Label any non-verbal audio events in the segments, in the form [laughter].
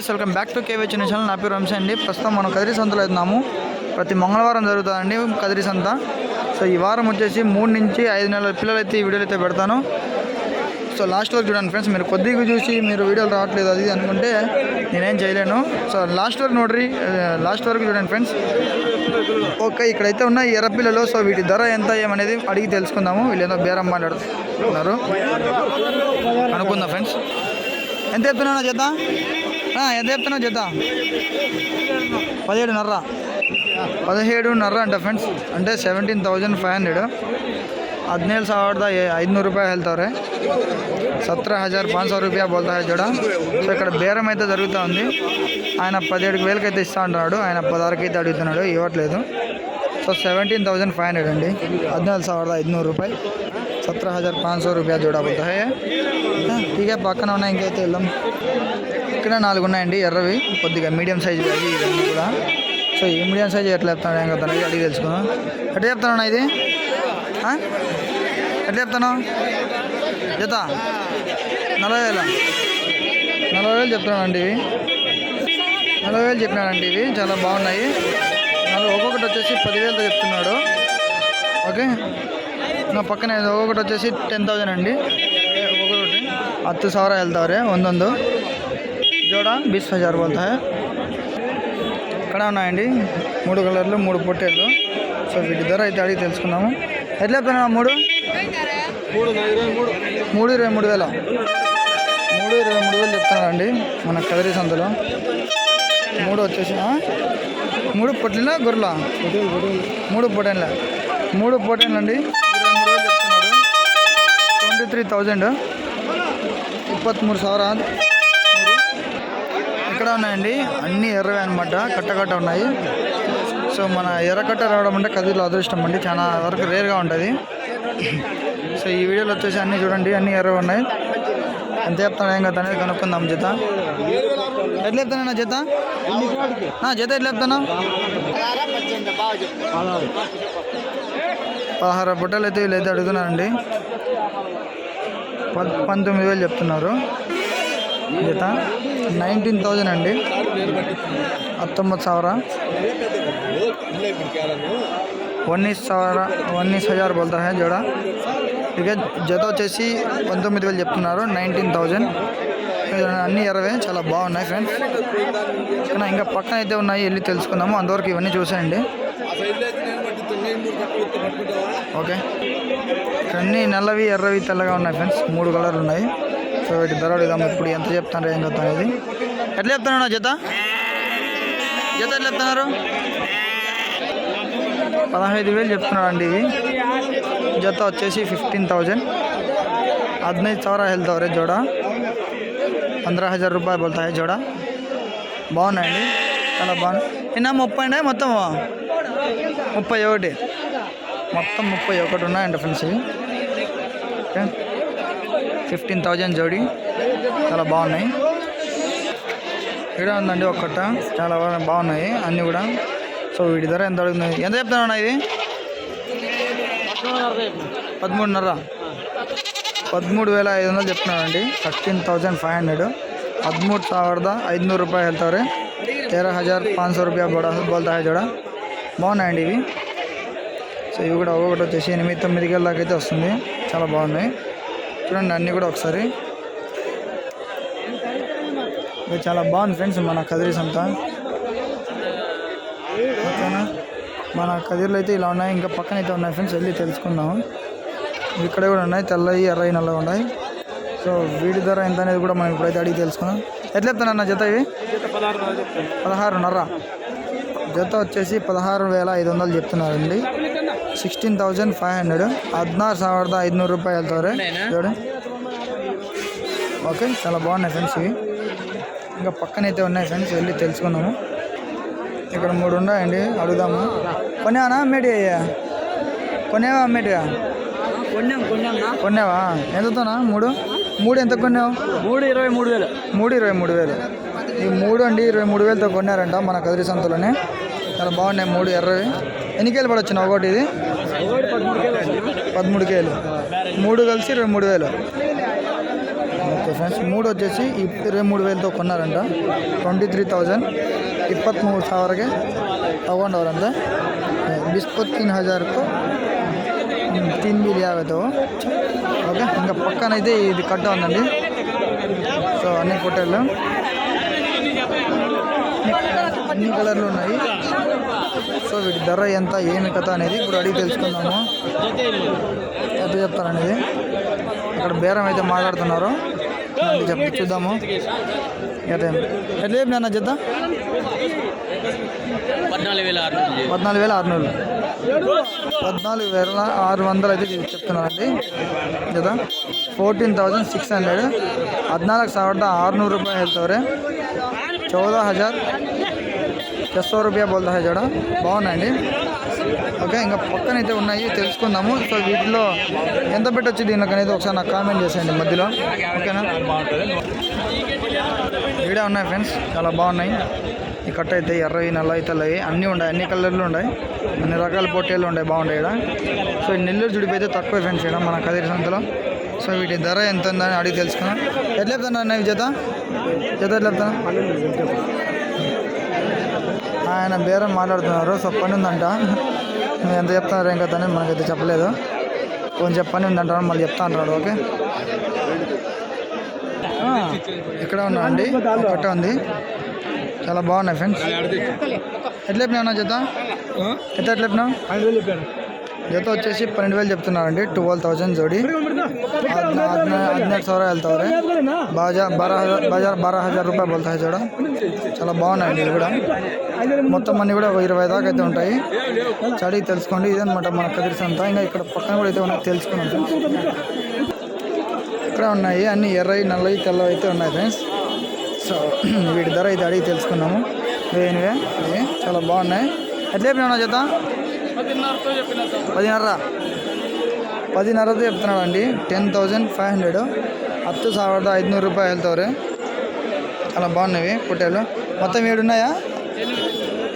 Guys welcome back to KV Chinna channel నా పేరు వంశీ అండి. ప్రస్తుతం మనం కదిరి సంతలో వెళ్తున్నాము ప్రతి మంగళవారం జరుగుతుందండి కదిరి సంత. సో ఈ వారం వచ్చేసి మూడు నుంచి ఐదు నెలల పిల్లలు అయితే ఈ వీడియోలు అయితే పెడతాను. సో లాస్ట్ వరకు చూడండి ఫ్రెండ్స్ మీరు కొద్దిగా చూసి మీరు వీడియోలు రావట్లేదు అది అనుకుంటే నేనేం చేయలేను. సో లాస్ట్ వరకు నోడ్రి లాస్ట్ వరకు చూడండి ఫ్రెండ్స్. ఓకే ఇక్కడైతే ఉన్న ఈ సో వీటి ధర ఎంత ఏమనేది అడిగి తెలుసుకుందాము. వీళ్ళు ఏదో బేరం మాట్లాడుతున్నారు. అనుకుందాం ఫ్రెండ్స్. ఎంత చెప్తున్నావు చేద్దాం ఎంత చెప్తున్నావు జత పదిహేడున్నర పదిహేడున్నర అంట ಫ್ರೆಂಡ್ಸ್ అంటే ಸೆವೆಂಟೀನ್ ತೌಸಂಡ್ ಫೈವ್ ಹಂಡ್ರೆಡ್ ಹದಿನೇಳು ಸಾವಿರದ ಎ- ಐದುನೂರು ರೂಪಾಯಿ ಹೇಳ್ತಾವ್ರೆ సత్ర హజార్ పాంచ్ సో రూపాయ బోల్తా హై జోడా సో ఇక్కడ బేరం అయితే జరుగుతూ ఉంది ఆయన పదిహేడు వేలకి అయితే ఇస్తా అంటున్నాడు ఆయన పదహారుకి అయితే అడుగుతున్నాడు ఇవ్వట్లేదు so seventeen thousand five hundred అండి ಹದಿನೇಳು ಸಾವಿರದ ఐదునూరు రూపాయి సత్ర హజార్ पाँच सौ రూపాయ జోడా బోల్తా హై ఠీకే పక్కన ఉన్నాయి ఇంకైతే వెళ్దాం ఇక్కడ నాలుగు ఉన్నాయండి ఎర్రవి కొద్దిగా మీడియం సైజ్ అవి ఇవన్నీ కూడా సో ఈ మీడియం సైజ్ ఎట్లా చెప్తాను ఏం కదా అడిగి తెలుసుకుందాం ఎట్లా చెప్తాను ఇది ఎట్లా చెప్తాను జత నలభై వేల నలభై వేలు చెప్తున్నానండి ఇవి నలభై వేలు చెప్పినాడండి ఇవి చాలా బాగున్నాయి నలభై ఒక్కొక్కటి వచ్చేసి పదివేలతో చెప్తున్నాడు ఓకే నా పక్కన ఇది ఒక్కొక్కటి వచ్చేసి ಟೆನ್ ತೌಸಂಡ್ అండి ఒక్కొక్కటి ಹತ್ತು ಸಾವಿರ ಹೇಳ್ತಾವ್ರೆ ಒಂದೊಂದು జోడ బీస్ హజార్ బోల్తా హై ఇక్కడ ఉన్నాయండి మూడు కలర్లు మూడు పొట్టేళ్ళు సో వీటి ధర అయితే అడిగి తెలుసుకుందాము ఎట్లా చెప్తున్నా మూడు మూడు ఇరవై మూడు వేల మూడు ఇరవై మూడు వేలు చెప్తున్నారండి మన కదిరి సంతలో మూడు వచ్చేసి ఆ? మూడు పొట్టిలా గొర్రెల మూడు పొటేన్ల మూడు పొటేన్లు ట్వంటీ త్రీ థౌజండ్ ఇప్పత్మూడు ಸಾವಿರ మూడు ఇక్కడ ఉన్నాయండి అన్ని ఎర్రవే అనమాట కట్టకట్ట ఉన్నాయి సో మన ఎర్రకట్ట రావడం అంటే కదిలో అదృష్టం అండి చాలా వరకు రేర్గా ఉంటుంది సో ఈ వీడియోలో వచ్చేసి అన్నీ చూడండి అన్ని ఎర్రవి ఉన్నాయి ఎంత చెప్తాను ఏం కదా అనేది కనుక్కుందాం జత ఎట్లా చెప్తాను నా జత నా జత ఎట్లా చెప్తాను పదహారు బుట్టలు అయితే వీళ్ళు అయితే అడుగుతున్నారండి పద్ పంతొమ్మిది వేలు చెప్తున్నారు జత నైన్టీన్ థౌజండ్ అండి ಹತ್ತೊಂಬತ್ತು ಸಾವಿರ ఉన్నీస్ ಸಾವಿರ ఉన్నీస్ హజార్ బోల్తా హై జోడా ఇక జత వచ్చేసి పంతొమ్మిది వేలు చెప్తున్నారు నైన్టీన్ థౌజండ్ అన్ని ఇరవై చాలా బాగున్నాయి ఫ్రెండ్స్ కానీ ఇంకా పక్కన అయితే ఉన్నాయి వెళ్ళి తెలుసుకుందాము అంతవరకు ఇవన్నీ చూసేయండి ఓకే అన్నీ నల్లవి ఎర్రవి తెల్లగా ఉన్నాయి ఫ్రెండ్స్ మూడు కలర్లు ఉన్నాయి. సో వీటి ధర అడుగుదాం ఇప్పుడు ఎంత చెప్తాను ఏం చెప్తాను ఇది ఎట్లా చెప్తాను జత? జత ఎట్లా చెప్తున్నారు? పదహైదు వేలు చెప్తున్నారు అండి ఇది. జత వచ్చేసి ఫిఫ్టీన్ థౌజండ్ హద్నైదు సవరా వెళ్తావు రే జోడ. పంద్ర హజార్ రూపాయలు పోతాయి జోడ. బాగున్నాయండి. చాలా బాగున్నాయి. నిన్న ముప్పై ఉన్నాయి మొత్తం ముప్పై ఒకటి. మొత్తం ముప్పై ఒకటి ఉన్నాయండి ఫ్రెండ్స్ ఇవి. ఓకే. ఫిఫ్టీన్ థౌజండ్ జోడి. చాలా బాగున్నాయి. ఇక్కడ ఉందండి ఒక్కట. చాలా బాగున్నాయి అన్నీ కూడా. సో వీటి ధర ఎంత అడుగుతుంది ఎంత చెప్తానన్నా ఇది? పదమూడున్నర. పదమూడు వేల ఐదు వందలు చెప్తున్నానండి థర్టీన్ థౌజండ్ ఫైవ్ హండ్రెడ్ పదమూడు ಸಾವಿರದ ఐదునూరు రూపాయలు వెళ్తారు. తేర హజార్ పాంచ సో రూపాయ బోడా బోల్తా హై బాగున్నాయండి ఇవి. సో ఇవి కూడా ఒక్కొక్కటి వచ్చేసి ఎనిమిది తొమ్మిది గల దాకా అయితే వస్తుంది. చాలా బాగున్నాయి. చూడండి అన్నీ కూడా ఒకసారి. చాలా బాగుంది ఫ్రెండ్స్ మన కదిరి సంత ఓకేనా? మన కదిరిలో అయితే ఇలా ఉన్నాయి. ఇంకా పక్కన అయితే ఉన్నాయి ఫ్రెండ్స్ వెళ్ళి తెలుసుకుందాము. ఇక్కడ కూడా ఉన్నాయి తెల్లవి ఎర్రవి నల్లవి ఉన్నాయి. సో వీటి ధర ఎంత అనేది కూడా మనం ఇప్పుడైతే అడిగి తెలుసుకుందాం. ఎట్లా చెప్తాను అన్న జత ఇవి? పదహారున్నర. జత వచ్చేసి పదహారు వేల ఐదు వందలు చెప్తున్నారండి. సిక్స్టీన్ థౌజండ్ ఫైవ్ హండ్రెడ్ ಹದಿನಾರು ಸಾವಿರದ ಐದುನೂರು ರೂಪಾಯಿ ಹೇಳ್ತಾವ್ರೆ చూడు ఓకే చాలా బాగున్నాయి ఫ్రెండ్స్ ఇవి ఇంకా పక్కన అయితే ఉన్నాయి ఫ్రెండ్స్ వెళ్ళి తెలుసుకుందాము ఇక్కడ మూడు ఉన్నాయండి అడుగుదాము కొనేవానా అమ్మేటి కొనేవా అమ్మేటివా కొన్నాం కొన్నాం కొన్నావా ఎంతతోనా మూడు మూడు ఎంత కొన్నావు మూడు ఇరవై మూడు వేలు మూడు ఇరవై మూడు వేలు ఈ మూడు అండి ఇరవై మూడు వేలతో కొన్నారంట మన కదిరి సంతలోనే చాలా బాగున్నాయి మూడు ఎర్రవి ఎన్ని కేలు పడొచ్చిన ఒకటి ఇది ఒకటి పదమూడు కేలు. మూడు కలిసి రెండు మూడు వేలు. ఓకే ఫ్రెండ్స్ మూడు వచ్చేసి ఇరవై మూడు వేలతో కొన్నారంట. Twenty three thousand. ಇಪ್ಪತ್ತ್ಮೂರು ಸಾವಿರಗೆ ತೊಗೊಂಡವ್ರಂತೆ ಬಿಸ್ಕುತ್ ತೀನ್ ಹಜಾರ್ಕು ತಿನ್ ಬಿಲ್ ಯಾವುದು ఓకే ఇంకా పక్కనైతే ఇది కట్ట ఉందండి. సో అన్ని ఫోటోలు అన్ని కలర్లు ఉన్నాయి సో వీటి ధర ఎంత ఏమి కథ అనేది ఇప్పుడు అడిగి తెలుసుకుందాము ఎంత చెప్తారనేది అక్కడ బేరం అయితే మాట్లాడుతున్నారు రండి చెప్పి చూద్దాము ఎట్లా ఎట్లా చెప్పిన అన్న జత పద్నాలుగు వేల ఆరు పద్నాలుగు వేల ఆరునూరు పద్నాలుగు వేల ఆరు వందలు అయితే చెప్తున్నారండి కదా ಫೋರ್ಟೀನ್ ತೌಸಂಡ್ ಸಿಕ್ಸ್ ಹಂಡ್ರೆಡ್ ಹದಿನಾಲ್ಕು ಸಾವಿರದ ಆರುನೂರು ರೂಪಾಯಿ ಹೇಳ್ತವ್ರೆ ಚೌದ ಹಜಾರ್ ఎస్ఓ రూపాయ బోల్తా హై జడ? బాగున్నాయండి. ఓకే ఇంకా పక్కన అయితే ఉన్నాయి తెలుసుకుందాము. సో వీటిలో ఎంత పెట్టొచ్చు దీనికి అనేది ఒకసారి నాకు కామెంట్ చేసేయండి మధ్యలో. ఓకేనా? వీడియో ఉన్నాయి ఫ్రెండ్స్ చాలా బాగున్నాయి. ఈ కట్ట అయితే ఎర్రవి నల్ల తెల్లవి అన్నీ ఉన్నాయి. అన్ని కలర్లు ఉన్నాయి. అన్ని రకాల పొట్టేళ్ళు ఉన్నాయి బాగుంటాయి ఇక్కడ. సో ఈ నెల్లూరు జుడిపి అయితే తక్కువ ఫ్రెండ్స్ ఇక్కడ మన కదిరి సంతలో. సో వీటి ధర ఎంత ఉందని అడిగి తెలుసుకున్నాం ఎట్లా చెప్తాను అన్న విజేత? జత ఎట్లా చెప్తాను ఆయన బేరం మాట్లాడుతున్నారు. సో పని ఉందంట. ఎంత చెప్తున్నారు ఏం కదా అని మనకైతే చెప్పలేదు. కొంచెం పని ఉందంటారు మళ్ళీ చెప్తా అంటాడు ఓకే? ఇక్కడ ఉన్నా అండి. ఒకటే ఉంది. చాలా బాగున్నాయి ఫ్రెండ్స్. ఎట్లా చెప్పినావు జత ఎంత ఎట్లా చెప్పినావు? జత వచ్చేసి పన్నెండు వేలు చెప్తున్నారండి ట్వెల్వ్ థౌసండ్ జోడి ಹದಿನೆಂಟು ಸಾವಿರ ಹೇಳ್ತಾವ್ರೆ ಬಾಜಾ ಬಾರ ಹಜಾರ್ ಬಾಜಾರ್ ಬಾರ హజార్ రూపాయలు బోల్తాయి చూడ చాలా బాగున్నాయండి ఇవి కూడా మొత్తం అన్ని కూడా ఒక ఇరవై దాకా అయితే ఉంటాయి చడికి తెలుసుకోండి ఇదనమాట మన కదిరిసి అంతా ఇంకా ఇక్కడ పక్కన కూడా అయితే ఉన్నాయి తెలుసుకున్నాం ఫ్రెండ్స్ ఇక్కడ ఉన్నాయి అన్ని ఎర్రవి నల్లవి తెల్లవి అయితే ఉన్నాయి ఫ్రెండ్స్ సో [clears throat] వీటి ధర అయితే అడిగి తెలుసుకున్నాము వేనివే ఇవి చాలా బాగున్నాయి ఎట్లా చెప్పినా చేత పదిన్నర పదిన్నరతో చెప్తున్నాడు అండి టెన్ థౌజండ్ ఫైవ్ హండ్రెడ్ ಹತ್ತು ಸಾವಿರದ ಐದುನೂರು ರೂಪಾಯಿ ಹೇಳ್ತವ್ರೆ చాలా బాగున్నాయి పొట్టేలు మొత్తం ఏడు ఉన్నాయా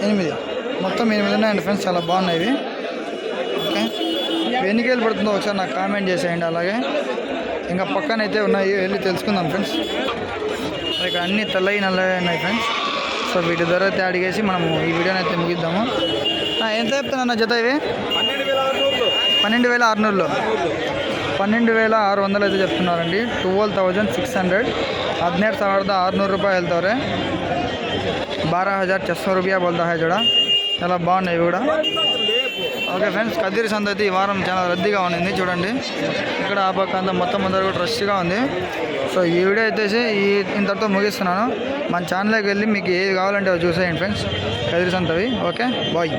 ఎనిమిది మొత్తం ఎనిమిది ఉన్నాయండి ఫ్రెండ్స్ చాలా బాగున్నాయి ఇవి ఓకే ఇవి ఎన్ని కేలు పడుతుందో ఒకసారి నాకు కామెంట్ చేసేయండి అలాగే ఇంకా పక్కన అయితే ఉన్నాయి వెళ్ళి తెలుసుకుందాం ఫ్రెండ్స్ ఇక్కడ అన్ని తెల్లవి నల్లవి ఉన్నాయి ఫ్రెండ్స్ సో వీటి ధర అయితే అడిగేసి మనము ఈ వీడియోని అయితే ముగిద్దాము ఆ, ఎంత చెప్తున్నా జత ఇవి? పన్నెండు వేల ఆరునూరులో. పన్నెండు వేల ఆరు వందలు అయితే చెప్తున్నారండి. Twelve thousand six hundred. ಹದಿನೆಂಟು ಸಾವಿರದ ఆరునూరు రూపాయలు వెళ్తారు బారా హజార్ చెస్సో రూపాయ బోల్తా ಹೈ చూడా చాలా బాగున్నాయి కూడా. ఓకే ఫ్రెండ్స్ కదిరి సంత అయితే ఈ వారం చాలా రద్దీగా ఉండింది చూడండి. ఇక్కడ ఆ పక్క అంతా మొత్తం అందరూ కూడా రష్గా ఉంది. సో ఈ వీడియో అయితే ఈ ఇంతటితో ముగిస్తున్నాను. మన ఛానల్కి వెళ్ళి మీకు ఏది కావాలంటే చూసేయండి ఫ్రెండ్స్. కదిరి సంతవి. Okay bye.